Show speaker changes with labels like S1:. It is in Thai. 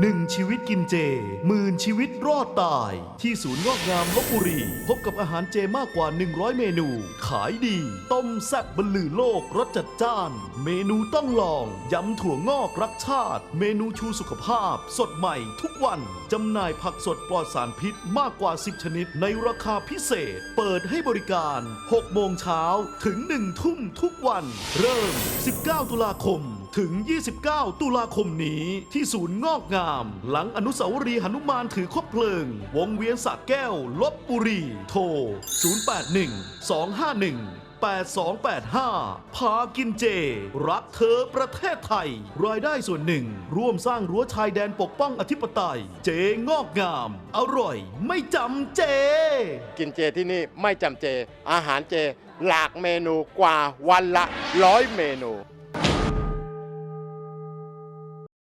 S1: หนึ่งชีวิตกินเจหมื่นชีวิตรอดตาย ที่ศูนย์งอกงามลบบุรี พบกับอาหารเจมากกว่า 100 เมนู ขายดี ต้มแซ่บบรรลือโลกรสจัดจ้าน เมนูต้องลอง ยำถั่วงอกรักชาติ เมนูชูสุขภาพ สดใหม่ทุกวัน จำหน่ายผักสดปลอดสารพิษมากกว่า 10 ชนิด ในราคาพิเศษ เปิดให้บริการ 6 โมงเช้าถึง 1 ทุ่มทุกวัน เริ่ม 19 ตุลาคม ถึง 29 ตุลาคมนี้ที่ศูนย์งอกงาม หลังอนุสาวรีย์หนุมานถือคบเพลิง วงเวียนสระแก้วลบบุรี โทร 081 251 8285 พากินเจ รักเธอประเทศไทย รายได้ส่วนหนึ่ง ร่วมสร้างรั้วชายแดนปกป้องอธิปไตย เจงอกงาม อร่อย ไม่จำเจ
S2: กินเจที่นี่ไม่จำเจ อาหารเจ หลากเมนูกว่าวันละร้อยเมนู